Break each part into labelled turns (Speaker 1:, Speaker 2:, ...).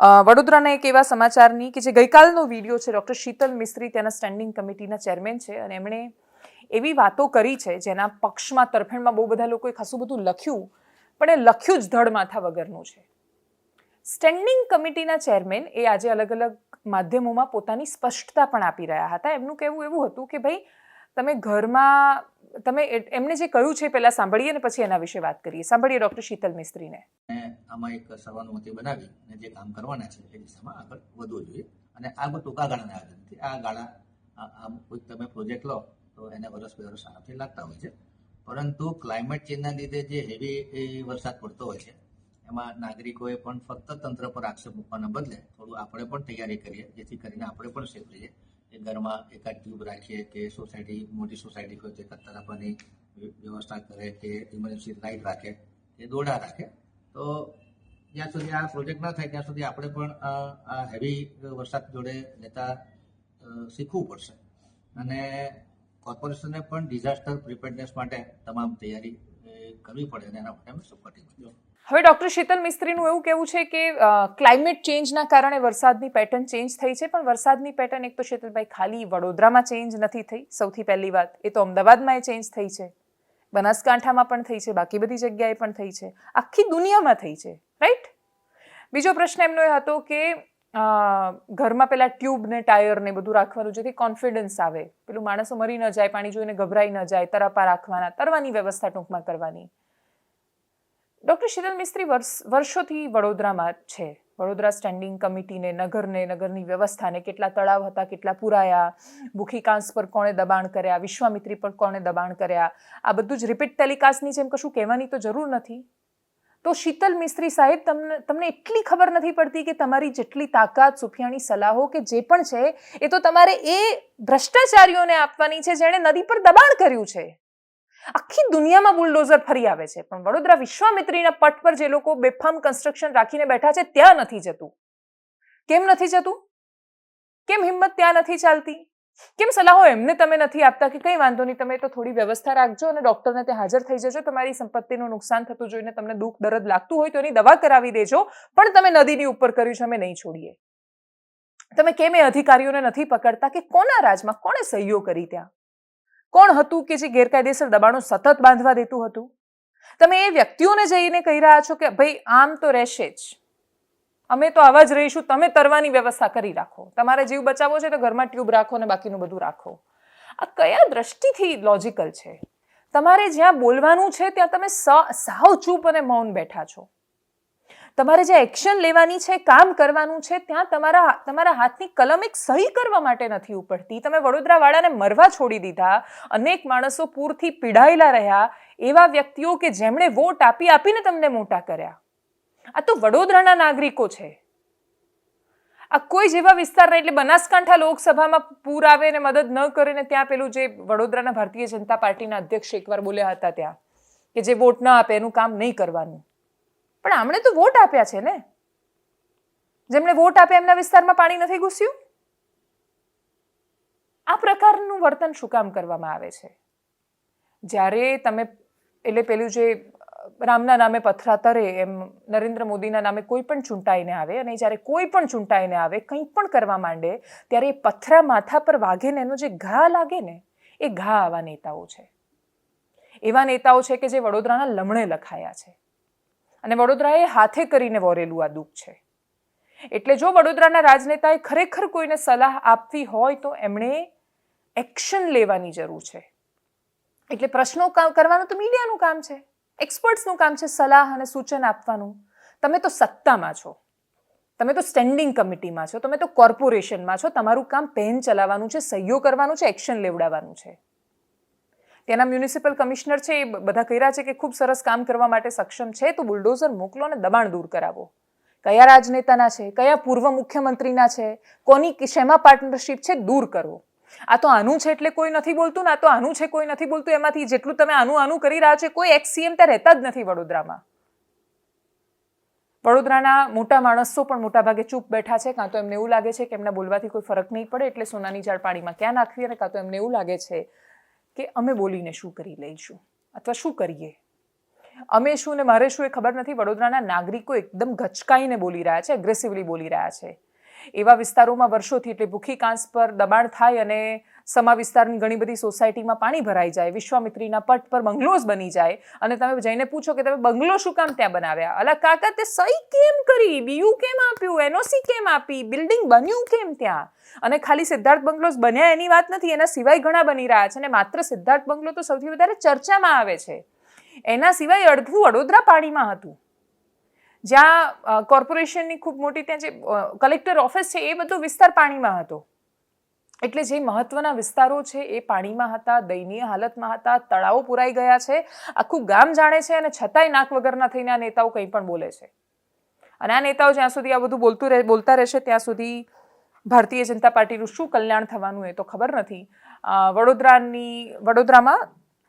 Speaker 1: વડોદરાના એક એવા સમાચારની કે જે ગઈકાલનો વીડિયો છે, ડૉક્ટર શીતલ મિસ્ત્રી ત્યાંના સ્ટેન્ડિંગ કમિટીના ચેરમેન છે અને એમણે એવી વાતો કરી છે, જેના પક્ષમાં, તરફેણમાં બહુ બધા લોકોએ ખાસું બધું લખ્યું, પણ એ લખ્યું જ ધડ માથા વગરનું છે. સ્ટેન્ડિંગ કમિટીના ચેરમેન એ આજે અલગ અલગ માધ્યમોમાં પોતાની સ્પષ્ટતા પણ આપી રહ્યા હતા. એમનું કહેવું એવું હતું કે, ભાઈ, તમે ઘરમાં તમે એ- એમણે જે કહ્યું છે પહેલાં સાંભળીએ ને પછી એના વિશે વાત કરીએ. સાંભળીએ ડૉક્ટર શીતલ મિસ્ત્રીને.
Speaker 2: આમાં એક સર્વાનુમતિ બનાવી અને જે કામ કરવાના છે એ દિશામાં આગળ વધવું જોઈએ. અને આ બધું ટૂંકા ગાળાના આયોજનથી આ ગાળા, આ આ કોઈ તમે પ્રોજેક્ટ લો તો એને વર્ષ બે વર્ષ આરામથી લાગતા હોય છે. પરંતુ ક્લાઇમેટ ચેન્જના લીધે જે હેવી વરસાદ પડતો હોય છે, એમાં નાગરિકોએ પણ ફક્ત તંત્ર પર આક્ષેપ મૂકવાના બદલે થોડું આપણે પણ તૈયારી કરીએ, જેથી કરીને આપણે પણ સેફ રહીએ. ઘરમાં એકાદ ટ્યુબ રાખીએ કે સોસાયટી, મોટી સોસાયટી હોય તો એકાદ તરાપાની વ્યવસ્થા કરે કે ઇમરજન્સી લાઇટ રાખે, કે દોડા રાખે, તો જ્યાં સુધી આ પ્રોજેક્ટ ના થાય ત્યાં સુધી આપણે પણ આ હેવી વરસાદ જોડે લેતા શીખવું પડશે. અને કોર્પોરેશને પણ ડિઝાસ્ટર પ્રિપેરનેસ માટે તમામ તૈયારી કરવી પડે અને એના માટે અમે સપોર્ટિંગ
Speaker 1: હવે ડૉક્ટર શીતલ મિસ્ત્રીનું એવું કહેવું છે કે ક્લાઇમેટ ચેન્જના કારણે વરસાદની પેટર્ન ચેન્જ થઈ છે, પણ વરસાદની પેટર્ન એક તો શીતલભાઈ ખાલી વડોદરામાં ચેન્જ નથી થઈ. સૌથી પહેલી વાત એ તો અમદાવાદમાં એ ચેન્જ થઈ છે. બનાસકાંઠામાં પણ થઈ છે, બાકી બધી જગ્યાએ પણ થઈ છે. આખી દુનિયામાં થઈ છે રાઈટ બીજો પ્રશ્ન એમનો એ હતો કે ઘરમાં પેલા ટ્યુબ ને ટાયર ને બધું રાખવાનું, જેથી કોન્ફિડન્સ આવે. પેલું માણસો મરી ન જાય, પાણી જોઈને ગભરાઈ ન જાય, તરાપા રાખવાના, તરવાની વ્યવસ્થા ટૂંકમાં કરવાની. ડૉક્ટર શીતલ મિસ્ત્રી વર્ષોથી વડોદરામાં છે. વડોદરા સ્ટેન્ડિંગ કમિટીને નગરને, નગરની વ્યવસ્થાને કેટલા તળાવ હતા, કેટલા પુરાયા, ભૂખી કાંસ પર કોણે દબાણ કર્યા, વિશ્વામિત્રી પર કોણે દબાણ કર્યા, આ બધું જ રિપીટ ટેલિકાસ્ટની જેમ કશું કહેવાની તો જરૂર નથી. તો શીતલ મિસ્ત્રી સાહેબ, તમને તમને એટલી ખબર નથી પડતી કે તમારી જેટલી તાકાત, સુફિયાણી સલાહો કે જે પણ છે, એ તો તમારે એ ભ્રષ્ટાચારીઓને આપવાની છે જેણે નદી પર દબાણ કર્યું છે. આખી દુનિયામાં બુલડોઝર ફરી આવે છે. પણ વડોદરા વિશ્વામિત્રીના પટ પર જે લોકો બેફામ કન્સ્ટ્રક્શન રાખીને બેઠા છે, ત્યાં નથી જતું. કેમ નથી જતું? કેમ હિંમત ત્યાં નથી ચાલતી? કેમ સલાહો એમને તમે નથી આપતા કે કંઈ વાંધો નહીં, તમે તો થોડી વ્યવસ્થા રાખજો અને ડૉક્ટરને ત્યાં હાજર થઈ જજો. તમારી સંપત્તિનું નુકસાન થતું જોઈને તમને દુઃખ દર્દ લાગતું હોય તો એની દવા કરાવી દેજો, પણ તમે નદીની ઉપર કર્યું છે, અમે નહીં છોડીએ. તમે કેમ એ અધિકારીઓને નથી પકડતા કે કોના રાજમાં, કોણે સહીઓ કરી ત્યાં? કોણ હતું કે જે ગેરકાયદેસર દબાણો સતત બાંધવા દેતું હતું? તમે એ વ્યક્તિઓને જઈને કહી રહ્યા છો કે, ભાઈ, આમ તો રહેશે જ. અમે તો આવા જ રહીશું, તમે તરવાની વ્યવસ્થા કરી રાખો. તમારે જીવ બચાવવો છે તો ઘરમાં ટ્યુબ રાખો અને બાકીનું બધું રાખો. આ કયા દ્રષ્ટિથી લોજિકલ છે? તમારે જ્યાં બોલવાનું છે ત્યાં તમે સાવ ચૂપ અને મૌન બેઠા છો. તમારે જે એક્શન લેવાની છે, કામ કરવાનું છે, ત્યાં તમારા તમારા હાથની કલમ એક સહી કરવા માટે નથી ઉપડતી. તમે વડોદરાવાળાને મરવા છોડી દીધા, અનેક માણસો પૂરથી પીડાયેલા રહ્યા, એવા વ્યક્તિઓ કે જેમણે વોટ આપી આપીને તમને મોટા કર્યા. આ તો વડોદરાના નાગરિકો છે. આ કોઈ જેવા વિસ્તારના એટલે બનાસકાંઠા લોકસભામાં પૂર આવે ને મદદ ન કરે ને ત્યાં પેલું જે વડોદરાના ભારતીય જનતા પાર્ટીના અધ્યક્ષ એકવાર બોલ્યા હતા ત્યાં, કે જે વોટ ન આપે, એનું કામ નહીં કરવાનું. પણ આમણે તો વોટ આપ્યા છે ને. જેમણે વોટ આપ્યા, એમના વિસ્તારમાં પાણી નથી ઘૂસ્યું. આ પ્રકારનું વર્તન શું કામ કરવામાં આવે છે? જ્યારે તમે, એટલે પેલું જે રામના નામે પથરા તરે એમ નરેન્દ્ર મોદીના નામે કોઈ પણ ચૂંટાઈને આવે અને જ્યારે કોઈ પણ ચૂંટાઈને આવે, કંઈ પણ કરવા માંડે, ત્યારે એ પથરા માથા પર વાગે ને એનો જે ઘા લાગે ને, એ ઘા આવા નેતાઓ છે. એવા નેતાઓ છે કે જે વડોદરાના લમણે લખાયા છે. અને વડોદરાએ હાથે કરીને વોરેલું આ દુઃખ છે. એટલે જો વડોદરાના રાજનેતાએ ખરેખર કોઈને સલાહ આપવી હોય તો એમણે એક્શન લેવાની જરૂર છે. એટલે પ્રશ્નો કરવાનું તો મીડિયાનું કામ છે. એક્સપર્ટ્સનું કામ છે સલાહ અને સૂચન આપવાનું. તમે તો સત્તામાં છો. તમે તો સ્ટેન્ડિંગ કમિટીમાં છો. તમે તો કોર્પોરેશનમાં છો. તમારું કામ પેન ચલાવવાનું છે સહયોગ કરવાનું છે એક્શન લેવડાવવાનું છે. ત્યાંના મ્યુનિસિપલ કમિશનર છે, એ બધા કહી રહ્યા છે કે ખૂબ સરસ કામ કરવા માટે સક્ષમ છે, તો બુલડોઝર મોકલો અને દબાણ દૂર કરાવો. કયા રાજનેતાના છે? કયા પૂર્વ મુખ્યમંત્રીના છે? કોની શેમાં પાર્ટનરશિપ છે? દૂર કરવો આ તો આનું છે એટલે કોઈ નથી બોલતું ને તો આનું છે કોઈ નથી બોલતું. એમાંથી જેટલું તમે આનું આનું કરી રહ્યા છે, કોઈ એક્સ સીએમ ત્યાં રહેતા જ નથી વડોદરામાં. વડોદરાના મોટા માણસો પણ મોટાભાગે ચૂપ બેઠા છે. કાં તો એમને એવું લાગે છે કે એમના બોલવાથી કોઈ ફરક નહીં પડે, એટલે સોનાની જાળ પાણીમાં ક્યાં નાખવી અને કાં તો એમને એવું લાગે છે કે અમે બોલીને શું કરી લઈશું? અથવા શું કરીએ? અમે શું ને મારે શું એ ખબર નથી. વડોદરાના નાગરિકો એકદમ ગચકાઈને બોલી રહ્યા છે એગ્રેસિવલી બોલી રહ્યા છે. એવા વિસ્તારોમાં વર્ષોથી એટલે ભૂખી કાંસ પર દબાણ થાય અને સમા વિસ્તારની ઘણી બધી સોસાયટીમાં પાણી ભરાઈ જાય, વિશ્વામિત્રીના પટ પર બંગલોઝ બની જાય અને તમે જઈને પૂછો કે તમે બંગલો શું કામ ત્યાં બનાવ્યા? અલા કાકા, તે સહી કેમ કરી? બીયુ કેમ આપ્યું? એનઓસી કેમ આપી? બિલ્ડિંગ બન્યું કેમ ત્યાં? અને ખાલી સિદ્ધાર્થ બંગલોઝ બન્યા એની વાત નથી, એના સિવાય ઘણા બની રહ્યા છે અને માત્ર સિદ્ધાર્થ બંગલો તો સૌથી વધારે ચર્ચામાં આવે છે. એના સિવાય અડધું વડોદરા પાણીમાં હતું. જ્યાં કોર્પોરેશનની ખૂબ મોટી ત્યાં જે કલેક્ટર ઓફિસ છે, એ બધો વિસ્તાર પાણીમાં હતો. એટલે જે મહત્વના વિસ્તારો છે, એ પાણીમાં હતા, દયનીય હાલતમાં હતા, તળાવો પુરાઈ ગયા છે, આખું ગામ જાણે છે અને છતાંય નાક વગરના થઈને આ નેતાઓ કંઈ પણ બોલે છે. અને આ નેતાઓ જ્યાં સુધી આ બધું બોલતું રહે, બોલતા રહેશે, ત્યાં સુધી ભારતીય જનતા પાર્ટીનું શું કલ્યાણ થવાનું એ તો ખબર નથી. વડોદરાની, વડોદરામાં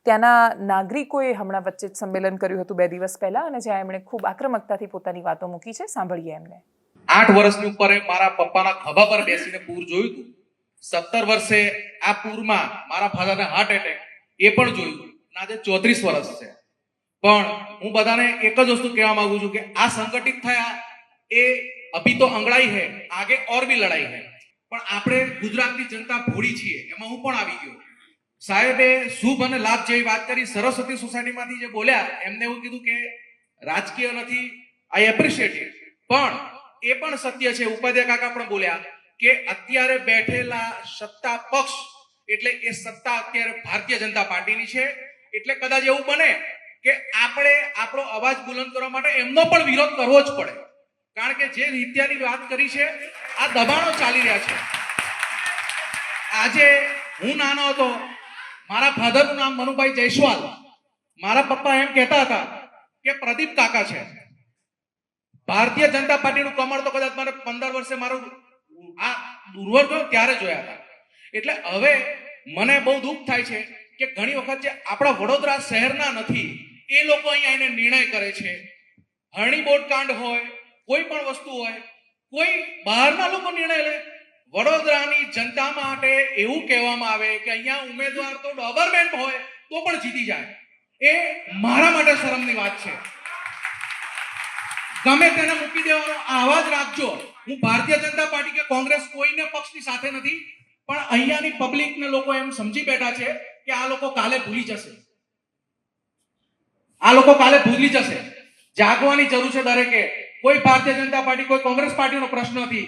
Speaker 1: ત્યાંના નાગરિકોએ હમણાં વચ્ચે સંમેલન કર્યું હતું બે દિવસ પહેલા અને જ્યાં એમણે ખૂબ આક્રમકતાથી પોતાની વાતો મૂકી છે. સાંભળીએ એમને.
Speaker 3: આઠ વર્ષની ઉપર મારા પપ્પાના ખભા પર બેસીને પૂર જોયું હતું. સત્તર વર્ષે આ પૂરમાં મારા ફાધરને હાર્ટ એટેક એ પણ જોયું આજે ચોત્રીસ વર્ષ છે. પણ હું બધાને એક જ વસ્તુ કહેવા માંગુ છું કે આ સંગઠિત થયા એ અભી તો અંગડાઈ હે, આગે ઓર ભી લડાઈ હે. પણ આપણે ગુજરાતની જનતા ભોળી છીએ, એમાં હું પણ આવી ગયો. સાહેબે શુભ અને લાભ જેવી વાત કરી. સરસ્વતી સોસાયટીમાંથી જે બોલ્યા, એમને એવું કીધું કે રાજકીય નથી આઈ એપ્રિશિએટ પણ એ પણ સત્ય છે. ઉપાધ્યાય કાકા પણ બોલ્યા કે અત્યારે બેઠેલા સત્તા પક્ષ, એટલે એ સત્તા અત્યારે ભારતીય જનતા પાર્ટીની છે. એટલે કદાચ એવું બને કે આપણે આપણો અવાજ બુલંદ કરવા માટે એમનો પણ વિરોધ કરવો જ પડે. કારણ કે જે રીત્યાની વાત કરી છે, આ દબાણો ચાલી રહ્યા છે. આજે હું નાનો હતો મારા ફાધરનું નામ મનુભાઈ જયસ્વાલ. મારા પપ્પા એમ કહેતા હતા કે પ્રદીપ કાકા છે. ભારતીય જનતા પાર્ટીનું કમળ તો કદાચ મારે પંદર વર્ષે મારું આ દુર્વર ગયો ત્યારે જોયા હતા. એટલે હવે મને બહુ દુઃખ થાય છે કે ઘણી વખત જે આપણા વડોદરા શહેરના નથી, એ લોકો અહીંયા એને નિર્ણય કરે છે. હરણી બોટ કાંડ હોય, કોઈ પણ વસ્તુ હોય, કોઈ બહારના લોકો નિર્ણય લે વડોદરાની જનતા માટે એવું કહેવામાં આવે કે અહીંયા ઉમેદવાર તો ગવર્મેન્ટ હોય તો પણ જીતી જાય. એ મારા માટે શરમની વાત છે. ગમે તેને મૂકી દેવાનો આવા જ રાખજો. હું ભારતીય જનતા પાર્ટી કે કોંગ્રેસ કોઈને પક્ષની સાથે નથી, પણ અહીંયાની પબ્લિકને લોકો એમ સમજી બેઠા છે કે આ લોકો કાલે ભૂલી જશે. આ લોકો કાલે ભૂલી જશે. જાગવાની જરૂર છે દરેકે. કોઈ ભારતીય જનતા પાર્ટી, કોઈ કોંગ્રેસ પાર્ટીનો પ્રશ્ન નથી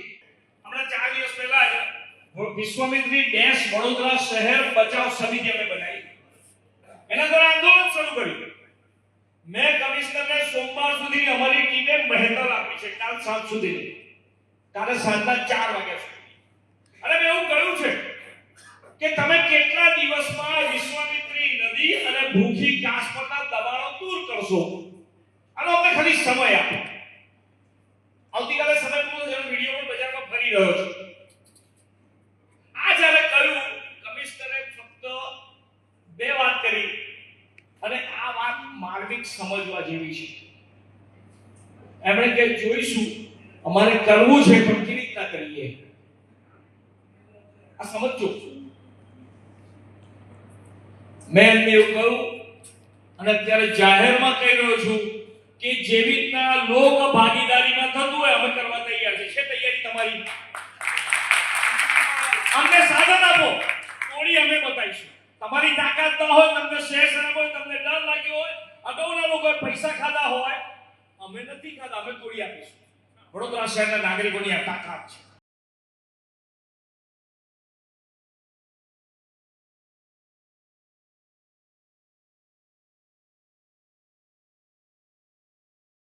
Speaker 4: હમણાં ચાર દિવસ પહેલા જ વિશ્વામિત્રી ડેશ વડોદરા શહેર બચાવ સમિતિ અમે બનાવી. એના દ્વારા આંદોલન શરૂ કર્યું. મેં કમિશનરને સોમવાર સુધી અમારી ટીમે મહેતર આપી છે, કાલ સાંજ સુધીની કાલે સાંજના ચાર વાગ્યા સુધી. અને મેં એવું કહ્યું છે કે તમે કેટલા દિવસમાં વિશ્વામિત્રી નદી અને ભૂખી પરના દબાણો દૂર કરશો? આનો અમને ખાલી સમય આપો આવતીકાલે સમય પૂરો થયો વીડિયો પણ બજારમાં ફરી રહ્યો છે આ જ્યારે કહ્યું કમિશનરે ફક્ત બે વાત કરી અને આ વાત માર્મિક સમજવા જેવી છે. એમણે કે જોઈશું, અમારે કરવું છે, પણ કેવી રીતના કરીએ? આ સમજજો. મેં એમને એવું કહ્યું, અને અત્યારે જાહેરમાં કહી રહ્યો છું કે જેવી રીતના લોક ભાગીદારીમાં થતું હોય, અમે કરવા તૈયાર છે. છે તૈયારી તમારી? અમને સાધન આપો. તોડી અમે બતાવીશું. તમારી તાકાત ન હોય, તમને શેર શરમ હોય, તમને ડર લાગ્યો હોય અગાઉના લોકોએ પૈસા ખાધા હોય, અમે નથી ખાધા, અમે તોડી આપીશું. વડોદરા શહેરના નાગરિકોની આ તાકાત છે.